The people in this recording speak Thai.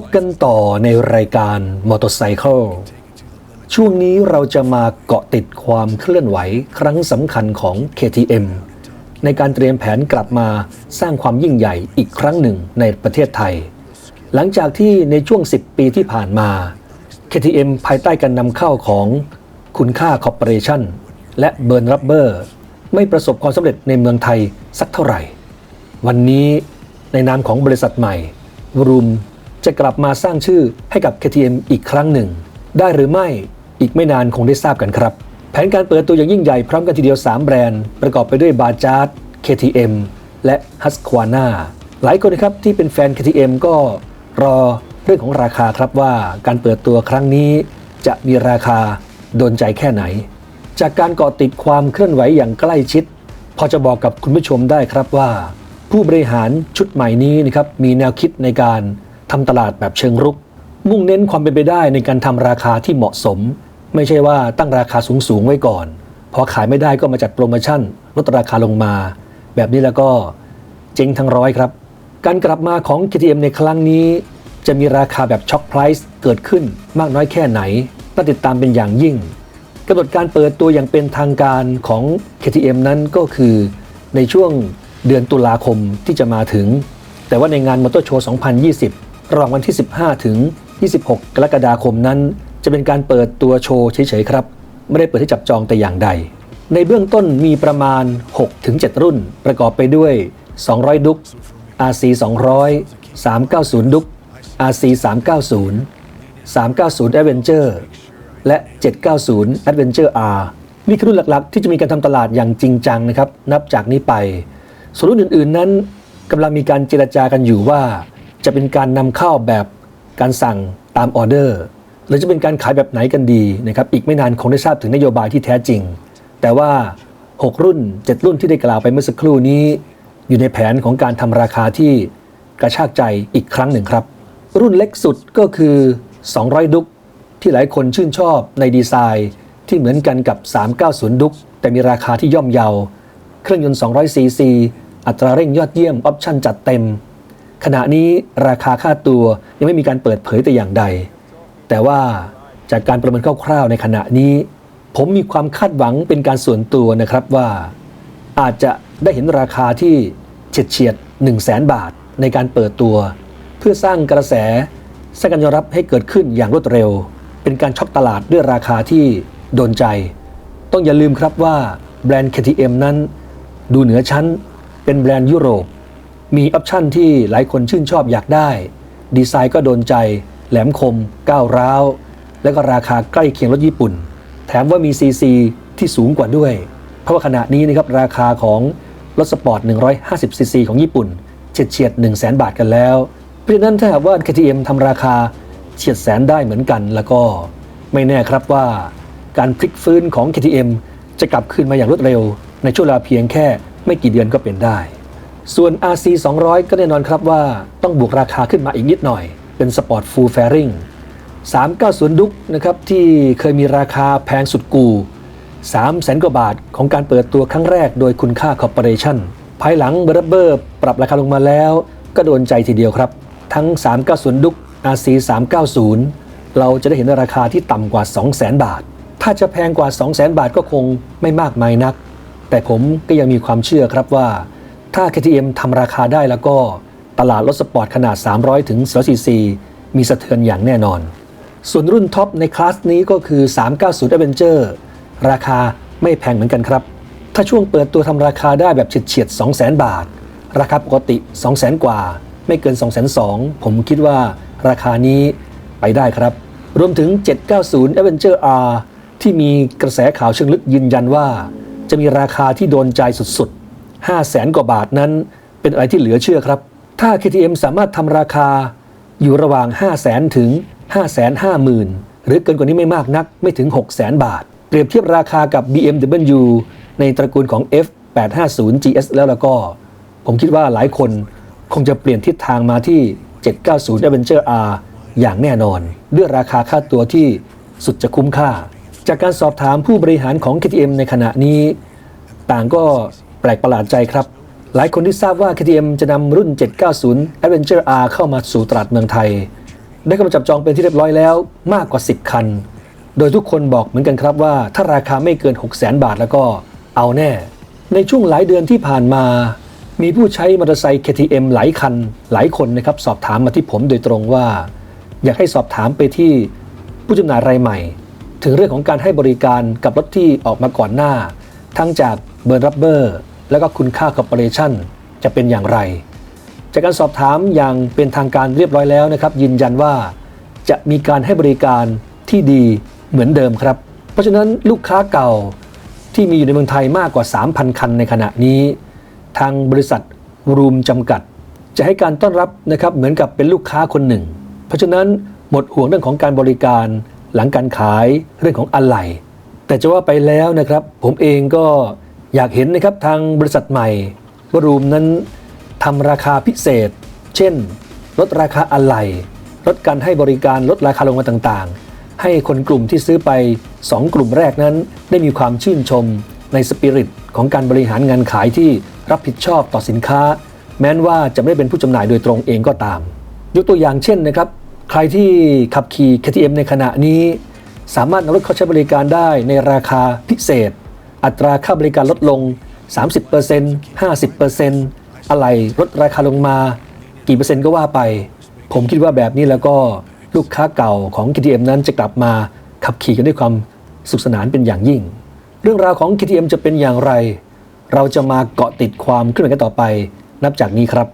พบกันต่อในรายการ Motorcycle ช่วงนี้เราจะมาเกาะติดความเคลื่อนไหวครั้งสำคัญของ KTM ในการเตรียมแผนกลับมาสร้างความยิ่งใหญ่อีกครั้งหนึ่งในประเทศไทย หลังจากที่ในช่วง 10 ปีที่ผ่านมา KTM ภายใต้การนำเข้าของคุณค่าคอร์ปอเรชั่นและเบิร์นรับเบอร์ไม่ประสบความสำเร็จในเมืองไทยสักเท่าไหร่ วันนี้ในนามของบริษัทใหม่รูม จะกลับมาสร้างชื่อให้กับ KTM อีกครั้งหนึ่ง ได้หรือไม่อีกไม่นานคงได้ทราบกันครับ แผนการเปิดตัวอย่างยิ่งใหญ่พร้อมกันทีเดียว 3 แบรนด์ ประกอบไปด้วยบาจาร์ด KTM และ Husqvarna หลายคนนะครับที่เป็นแฟน KTM ก็รอเรื่องของราคาครับว่าการเปิดตัวครั้งนี้ จะมีราคาโดนใจแค่ไหน จากการเกาะติดความเคลื่อนไหวอย่างใกล้ชิด พอจะบอกกับคุณผู้ชมได้ครับว่า ผู้บริหารชุดใหม่นี้นะครับมีแนวคิดในการ ทำตลาดแบบเชิงรุก มุ่งเน้นความเป็นไปได้ในการทำราคาที่เหมาะสม ไม่ใช่ว่าตั้งราคาสูงๆไว้ก่อน พอขายไม่ได้ก็มาจัดโปรโมชั่นลดราคาลงมา แบบนี้แล้วก็เจ๊งทั้งร้อยครับ การกลับมาของ KTM ในครั้งนี้ จะมีราคาแบบช็อคไพรส์เกิดขึ้นมากน้อยแค่ไหนน่าติดตามเป็นอย่างยิ่งกำหนดการเปิดตัวอย่างเป็นทางการของ KTM นั้นก็คือในช่วงเดือนตุลาคมที่จะมาถึง แต่ว่าในงานมอเตอร์โชว์ 2020 ระหว่างวันที่ 15 ถึง 26 กรกฎาคมนั้น จะเป็นการเปิดตัวโชว์เฉยๆครับ ไม่ได้เปิดให้จับจองแต่อย่างใด ในเบื้องต้นมีประมาณ 6-7 รุ่น ประกอบไปด้วย 200 ดุก RC 200 390 ดุก RC 390 390 Adventure และ 790 Adventure R นี่คือรุ่นหลักๆ ที่จะมีการทำตลาดอย่างจริงจังนะครับ นับจากนี้ไป ส่วนรุ่นอื่นๆนั้นกำลังมีการเจรจากันอยู่ว่า จะเป็นการนำเข้าแบบการสั่งตามออเดอร์หรือจะเป็นการขายแบบไหนกันดีนะครับอีกไม่นานคงได้ทราบถึงนโยบายที่แท้จริง แต่ว่า 6 รุ่น 7 รุ่นที่ได้กล่าวไปเมื่อสักครู่นี้ อยู่ในแผนของการทำราคาที่กระชากใจอีกครั้งหนึ่งครับ รุ่นเล็กสุดก็คือ 200 ดุกที่หลายคนชื่นชอบในดีไซน์ ที่เหมือนกันกับ 390 ดุกแต่มีราคาที่ย่อมเยา เครื่องยนต์ 200ซีซีอัตราเร่งยอดเยี่ยมออปชั่นจัดเต็ม ขณะนี้ราคาค่าตัวยังไม่มีการเปิดเผยแต่อย่างใด แต่ว่าจากการประเมินคร่าวๆในขณะนี้ ผมมีความคาดหวังเป็นการส่วนตัวนะครับว่า อาจจะได้เห็นราคาที่เฉียดเฉียด1 0 0 0 0แบาทในการเปิดตัว เพื่อสร้างกระแสสร้างการยอมรับให้เกิดขึ้นอย่างรวดเร็ว เป็นการช็อกตลาดด้วยราคาที่โดนใจ ต้องอย่าลืมครับว่าแบรนด์ KTM นั้น ดูเหนือชั้น เป็นแบรนด์ยุโรป มีออปชันที่หลายคนชื่นชอบอยากได้ ดีไซน์ก็โดนใจ แหลมคม ก้าวร้าว และก็ราคาใกล้เคียงรถญี่ปุ่น แถมว่ามี CC ที่สูงกว่าด้วย เพราะว่าขณะนี้นะครับราคาของรถสปอร์ต 150ซีซีของญี่ปุ่นเฉียดเฉียด1 0 0 0 0แบาทกันแล้ว เพราะฉะนั้นถ้าหากว่า KTM ทำราคาเฉียดแสนได้เหมือนกัน แล้วก็ไม่แน่ครับว่าการพลิกฟื้นของ KTM จะกลับคืนมาอย่างรวดเร็ว ในช่วงเวลาเพียงแค่ไม่กี่เดือนก็เป็นได้ ส่วน RC 200 ก็แน่นอนครับว่าต้องบวกราคาขึ้นมาอีกนิดหน่อย เป็นสปอร์ตฟูลแฟริง390 ดุกนะครับที่เคยมีราคาแพงสุดกู3แสนกว่าบาทของการเปิดตัวครั้งแรกโดยคุณค่าคอร์ปอเรชั่นภายหลังเบรเบอร์ปรับราคาลงมาแล้ว ก็โดนใจทีเดียวครับ ทั้ง 390 ดุก RC 390 เราจะได้เห็นราคาที่ต่ำกว่า 200,000 บาท ถ้าจะแพงกว่า 200,000 บาทก็คงไม่มากมายนัก แต่ผมก็ยังมีความเชื่อครับว่า ถ้า KTM ทำราคาได้แล้วก็ตลาดรถสปอร์ตขนาด 300 ถึง2 cc มีสะเทือนอย่างแน่นอน ส่วนรุ่นท็อปในคลาสนี้ก็คือ 390 Adventure ราคาไม่แพงเหมือนกันครับ ถ้าช่วงเปิดตัวทำราคาได้แบบเฉียดๆ 200,000 บาท ราคาปกติ 200,000 กว่า ไม่เกิน 202,000 ผมคิดว่าราคานี้ไปได้ครับ รวมถึง 790 Adventure R ที่มีกระแสข่าวเชิงลึกยืนยันว่า จะมีราคาที่โดนใจสุดๆ 5 0 0แสนกว่าบาทนั้น เป็นอะไรที่เหลือเชื่อครับ ถ้า KTM สามารถทำราคาอยู่ระหว่าง 5 0 0แสนถึง 5 5 0 0 0 0 หรือเกินกว่านี้ไม่มากนักไม่ถึง 6 0แสนบาท เปรียบเทียบราคากับ BMW ในตระกูลของ F850 GS แล้วแล้วก็ ผมคิดว่าหลายคนคงจะเปลี่ยนทิศทางมาที่ 790 Adventure R อย่างแน่นอน ด้วยราคาค่าตัวที่สุดจะคุ้มค่า จากการสอบถามผู้บริหารของ KTM ในขณะนี้ ต่างก็ ปลกประหลาดใจครับ หลายคนที่ทราบว่า KTM จะนำรุ่น 790 Adventure R เข้ามาสู่ตลาดเมืองไทย ได้เข้ามาจับจองเป็นที่เรียบร้อยแล้วมากกว่า 10 คัน โดยทุกคนบอกเหมือนกันครับว่า ถ้าราคาไม่เกิน 6 0 0 0 0 0บาทแล้วก็เอาแน่ ในช่วงหลายเดือนที่ผ่านมา มีผู้ใช้มอเตอร์ไซค์ KTM หลายคัน หลายคนนะครับสอบถามมาที่ผมโดยตรงว่า อยากให้สอบถามไปที่ผู้จำหน่ายรายใหม่ ถึงเรื่องของการให้บริการกับรถที่ออกมาก่อนหน้า ทั้งจากเบอร์รับเบอร์ แล้วก็คุณค่าคอร์ปอเรชันจะเป็นอย่างไร จากการสอบถามอย่างเป็นทางการเรียบร้อยแล้วนะครับ ยืนยันว่าจะมีการให้บริการที่ดีเหมือนเดิมครับ เพราะฉะนั้นลูกค้าเก่าที่มีอยู่ในเมืองไทยมากกว่า 3,000 คันในขณะนี้ ทางบริษัทรูมจำกัด จะให้การต้อนรับนะครับเหมือนกับเป็นลูกค้าคนหนึ่ง เพราะฉะนั้นหมดห่วงเรื่องของการบริการหลังการขายเรื่องของอะไหล่แต่จะว่าไปแล้วนะครับ ผมเองก็ อยากเห็นนะครับทางบริษัทใหม่วรูมนั้นทำราคาพิเศษ เช่น ลดราคาอะไหล่ ลดการให้บริการลดราคาลงมาต่างๆ ให้คนกลุ่มที่ซื้อไป 2 กลุ่มแรกนั้น ได้มีความชื่นชมในสปิริตของการบริหารงานขายที่รับผิดชอบต่อสินค้า แม้นว่าจะไม่ได้เป็นผู้จำหน่ายโดยตรงเองก็ตาม ยกตัวอย่างเช่นนะครับ ใครที่ขับขี่ KTM ในขณะนี้ สามารถนำรถเข้าใช้บริการได้ในราคาพิเศษ อัตราค่าบริการลดลง 30% 50%อะไรลดราคาลงมา กี่เปอร์เซ็นต์ก็ว่าไป ผมคิดว่าแบบนี้แล้วก็ลูกค้าเก่าของ KTM นั้นจะกลับมาขับขี่กันด้วยความสุขสนานเป็นอย่างยิ่ง เรื่องราวของ KTM จะเป็นอย่างไร เราจะมาเกาะติดความเคลื่อนไหวกันต่อไป นับจากนี้ครับ